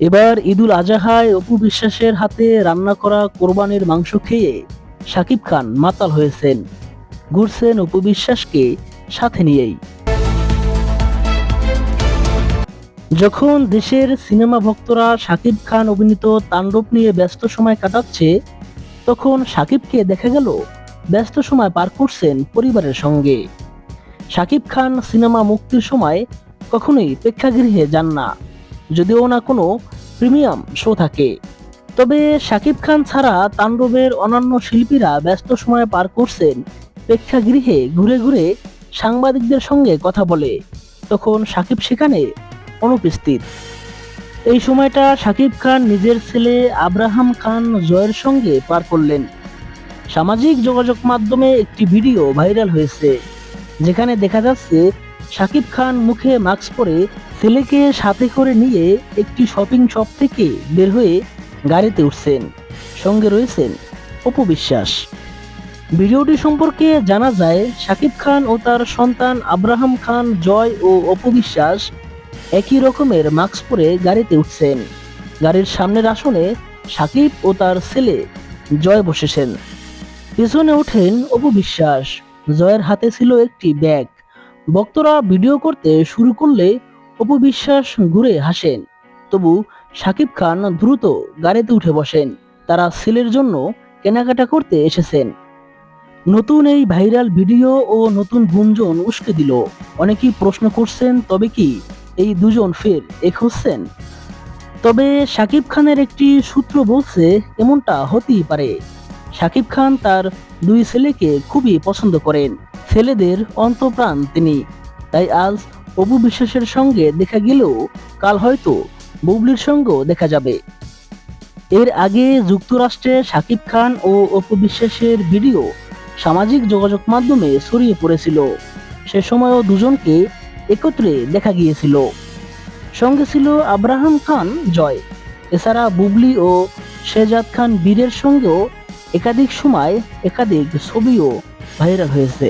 এবার ঈদুল আজাহায় অপু বিশ্বাসের হাতে রান্না করা কোরবানির মাংস খেয়ে শাকিব খান মাতাল হয়েছেন। ঘুরছেন অপু বিশ্বাসকে সাথে নিয়েই। যখন দেশের সিনেমা ভক্তরা শাকিব খান অভিনীত তাণ্ডব নিয়ে ব্যস্ত সময় কাটাচ্ছে, তখন শাকিবকে দেখা গেল ব্যস্ত সময় পার করছেন পরিবারের সঙ্গে। শাকিব খান সিনেমা মুক্তির সময় কখনোই প্রেক্ষাগৃহে যান না। যদিও না কোনো প্রিমিয়াম শো থাকে। তবে শাকিব খান ছাড়া তাণ্ডবের অন্যান্য শিল্পীরা ব্যস্ত সময় পার করছেন। প্রেক্ষাগৃহে ঘুরে ঘুরে সাংবাদিকদের সঙ্গে কথা বলে। তখন শাকিব সেখানে অনুপস্থিত। এই সময়টা শাকিব খান নিজের ছেলে আব্রাহাম খান জয়ের সঙ্গে পার করলেন। সামাজিক যোগাযোগ মাধ্যমে একটি ভিডিও ভাইরাল হয়েছে। যেখানে দেখা যাচ্ছে, শাকিব খান মুখে মাস্ক পরে ছেলেকে সাথে করে নিয়ে একটি শপিং শপ থেকে বের হয়ে গাড়িতে উঠছেন। সঙ্গে রয়েছেন অপু বিশ্বাস। ভিডিওটি সম্পর্কে জানা যায় শাকিব খান ও তার সন্তান আব্রাহাম খান, জয় ও অপু বিশ্বাস একই রকমের মাস্ক পরে গাড়িতে উঠছেন। গাড়ির সামনের আসনে সাকিব ও তার ছেলে জয় বসেছেন। পিছনে ওঠেন অপু বিশ্বাস। জয়ের হাতে ছিল একটি ব্যাগ। ভক্তরা ভিডিও করতে শুরু করলে অপু বিশ্বাস ঘুরে হাসেন। তবু সাকিব খান দ্রুত গাড়িতে উঠে বসেন। তারা ছেলের জন্য কেনাকাটা করতে এসেছেন। নতুন এই ভাইরাল ভিডিও ও নতুন গুঞ্জন উস্কে দিল। অনেকেই প্রশ্ন করছেন, তবে কি এই দুজন ফের এক হচ্ছেন তবে শাকিব খানের একটি সূত্র বলছে, এমনটা হতেই পারে। শাকিব খান তার দুই ছেলেকে খুবই পছন্দ করেন। ছেলেদের অন্তপ্রাণ তিনি। তাই আজ অপু বিশ্বাসের সঙ্গে দেখা গেলেও কাল হয়তো বুবলির সঙ্গেও দেখা যাবে। এর আগে যুক্তরাষ্ট্রে শাকিব খান ও অপু বিশ্বাসের ভিডিও সামাজিক যোগাযোগ মাধ্যমে ছড়িয়ে পড়েছিল। সে সময়ও দুজনকে একত্রে দেখা গিয়েছিল। সঙ্গে ছিল আব্রাহাম খান জয়। এছাড়া বুবলি ও শেজাদ খান বীরের সঙ্গেও একাধিক সময় একাধিক ছবিও ভাইরাল হয়েছে।